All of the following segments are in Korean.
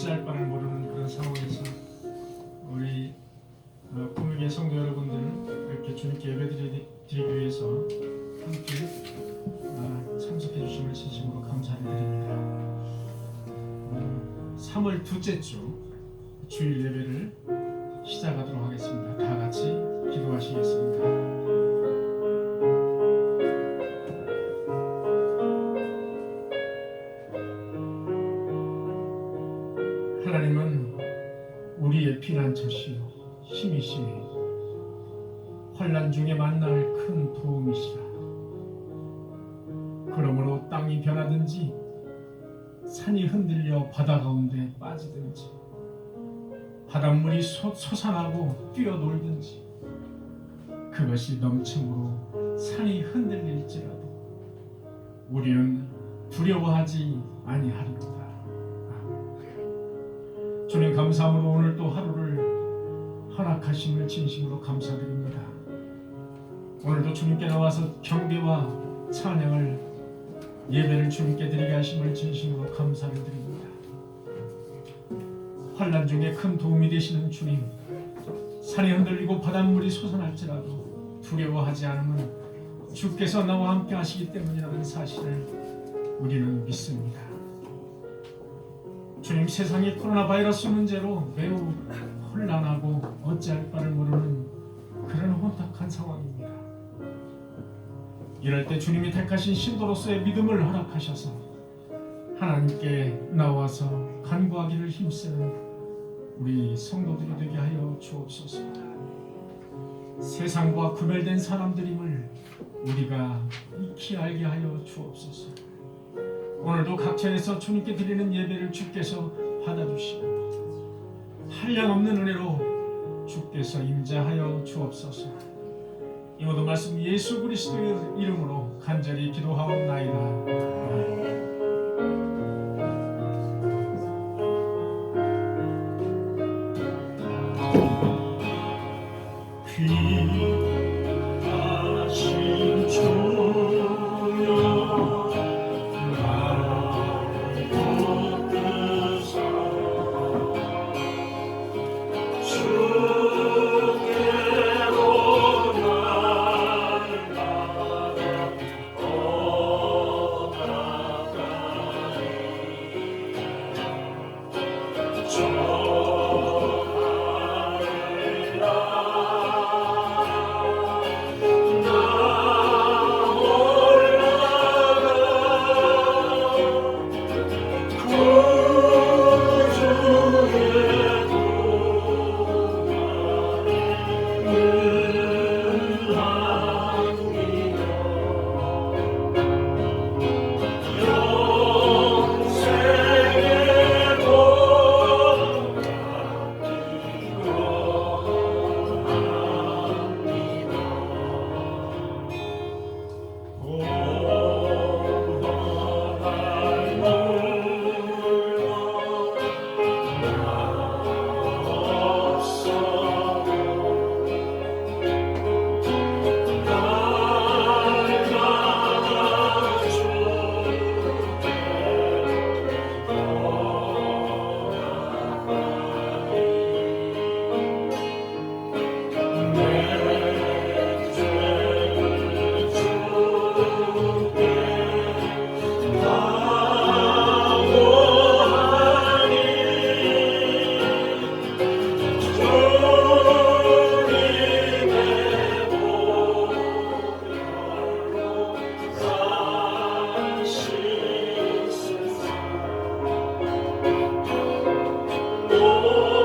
어찌할 바를 모르는 그런 상황에서 우리 어, 꿈의 성도 여러분들 이렇게 주님께 예배드리기 위해서 함께 어, 참석해 주심을 진심으로 감사를 드립니다. 어, 3월 둘째 주 주일 예배를 시작하도록 하겠습니다. 다 같이 기도하시겠습니다. 힘이시니 환란 중에 만날 큰 도움이시라. 그러므로 땅이 변하든지 산이 흔들려 바다 가운데 빠지든지 바닷물이 솟- 솟아나고 뛰어놀든지 그것이 넘침으로 산이 흔들릴지라도 우리는 두려워하지 아니하리로다. 주님 감사함으로 오늘 또 하루를 허락하심을 진심으로 감사드립니다. 오늘도 주님께 나와서 경배와 찬양을 예배를 주님께 드리게 하심을 진심으로 감사를 드립니다. 환란 중에 큰 도움이 되시는 주님, 산이 흔들리고 바닷물이 솟아날지라도 두려워하지 않으면 주께서 나와 함께 하시기 때문이라는 사실을 우리는 믿습니다. 주님 세상이 코로나 바이러스 문제로 매우 혼란하고 어찌할 바를 모르는 그런 혼탁한 상황입니다. 이럴 때 주님이 택하신 신도로서의 믿음을 허락하셔서 하나님께 나와서 간구하기를 힘쓰는 우리 성도들이 되게 하여 주옵소서. 세상과 구별된 사람들임을 우리가 익히 알게 하여 주옵소서. 오늘도 각처에서 주님께 드리는 예배를 주께서 받아주시고 한량없는 은혜로 주께서 임자하여 주옵소서. 이 모든 말씀 예수 그리스도의 이름으로 간절히 기도하옵나이다 Oh.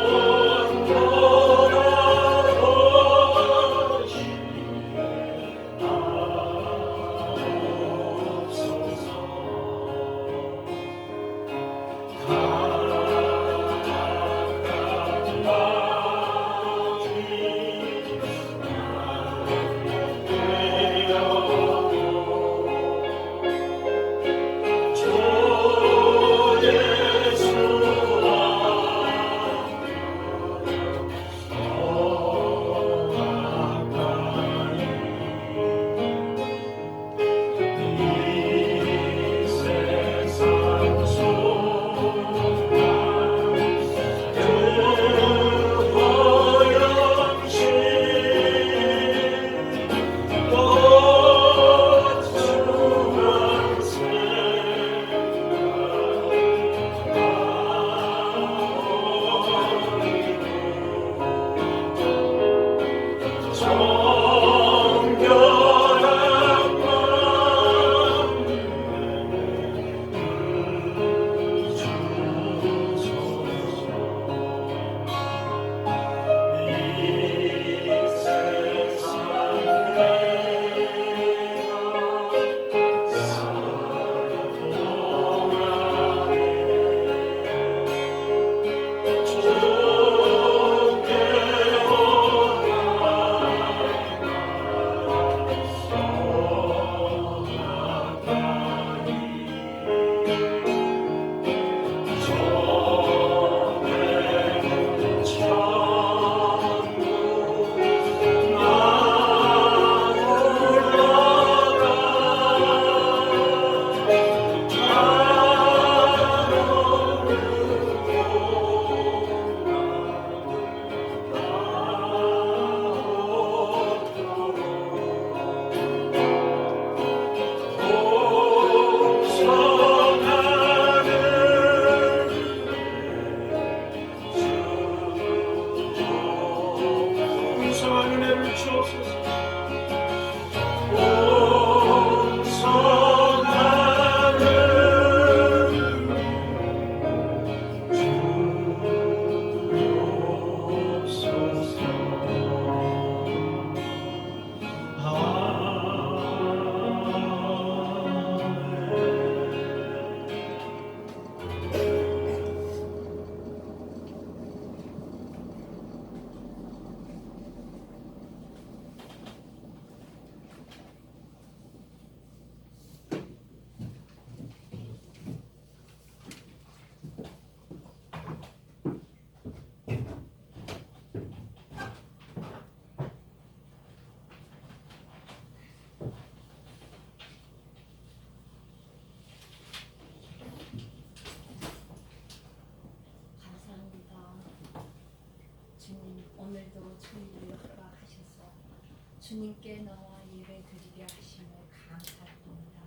주님께 나와 예배 드리게 하심을 감사드립니다.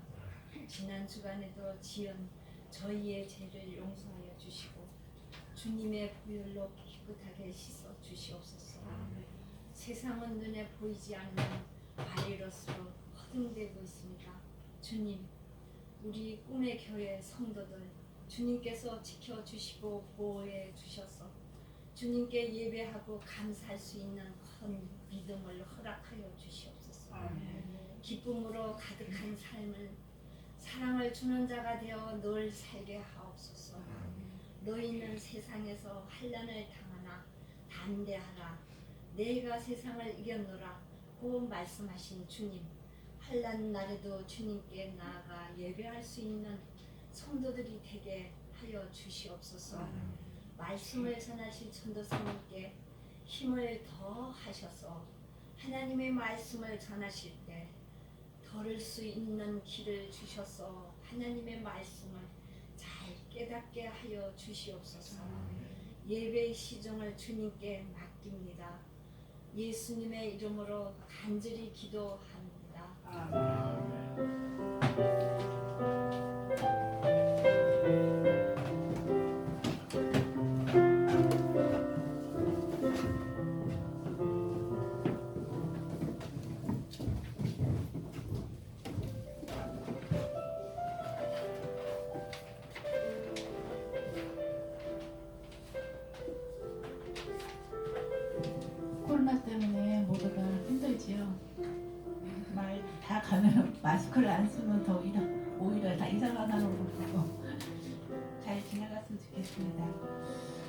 지난 주간에도 지은 저희의 죄를 용서하여 주시고 주님의 보혈로 깨끗하게 씻어 주시옵소서. 세상은 눈에 보이지 않는 바이러스로 허둥대고 있습니다. 주님, 우리 꿈의 교회 성도들 주님께서 지켜주시고 보호해 주셔서 주님께 예배하고 감사할 수 있는 큰 믿음을 허락하여 주시옵소서. 기쁨으로 가득한 삶을 사랑을 주는 자가 되어 늘 살게 하옵소서. 너희는 세상에서 환난을 당하나 담대하라. 내가 세상을 이겼노라. 고 말씀하신 주님. 환난 날에도 주님께 나아가 예배할 수 있는 성도들이 되게 하여 주시옵소서. 말씀을 전하실 전도사님께 힘을 더 하셔서 하나님의 말씀을 전하실 때 걸을 수 있는 길을 주셔서 하나님의 말씀을 잘 깨닫게 하여 주시옵소서. 예배의 시종을 주님께 맡깁니다. 예수님의 이름으로 간절히 기도합니다. 코로나 때문에 모두가 힘들지요. 말 다 가면 마스크를 안 쓰면 더 오히려, 오히려 다 이상하다고 그러고 잘 지나갔으면 좋겠습니다.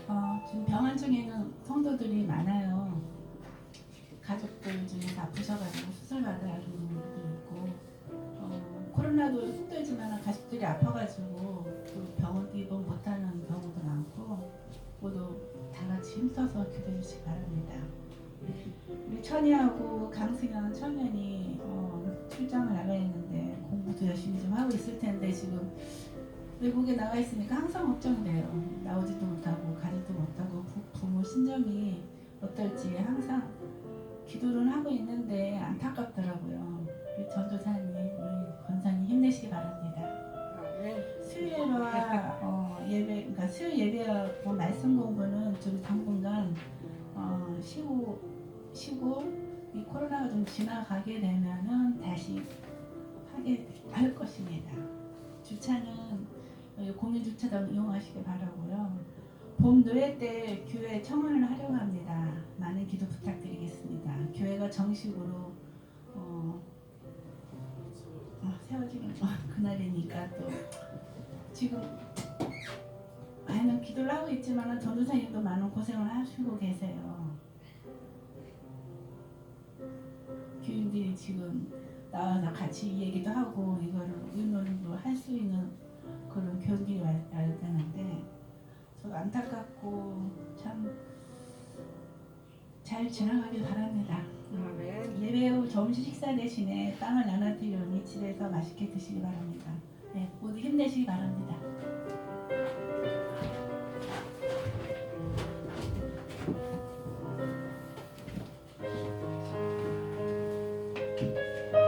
어, 지금 병원 중에는 성도들이 많아요. 가족들 중에서 아프셔가지고 수술 받아야 하는 분들도 있고 어, 코로나도 힘들지만 가족들이 아파가지고 또 병원도 입원 못하는 경우도 많고 모두 다 같이 힘써서 기도해 주시기 바랍니다. 우리 천이하고 강승현 천연이 어, 출장을 나가 있는데 공부도 열심히 좀 하고 있을 텐데 지금 외국에 나가 있으니까 항상 걱정돼요. 나오지도 못하고 가지도 못하고 부, 부모 신정이 어떨지 항상 기도를 하고 있는데 안타깝더라고요. 우리 전도사님, 우리 권사님 힘내시기 바랍니다. 수요일과 어, 예배, 그러니까 수요 예배하고 말씀 공부는 좀 당분간 어, 쉬고 쉬고 이 코로나가 좀 지나가게 되면은 다시 하게 할 것입니다. 주차는 여기 공유 주차장 이용하시기 바라고요. 봄 노예 때 교회 청원을 하려고 합니다. 많은 기도 부탁드리겠습니다. 교회가 정식으로 어, 아, 세워지는 어, 그날이니까 또 지금 기도를 하고 있지만 전도사님도 많은 고생을 하시고 계세요. 교인들이 지금 나와서 같이 이 얘기도 하고 이거를 의논도 할 수 있는 그런 교인들이 되는데 저도 안타깝고 참 잘 지나가길 바랍니다. 예배 후 점심 식사 대신에 빵을 나눠드리니 집에서 맛있게 드시기 바랍니다. 네, 모두 힘내시기 바랍니다.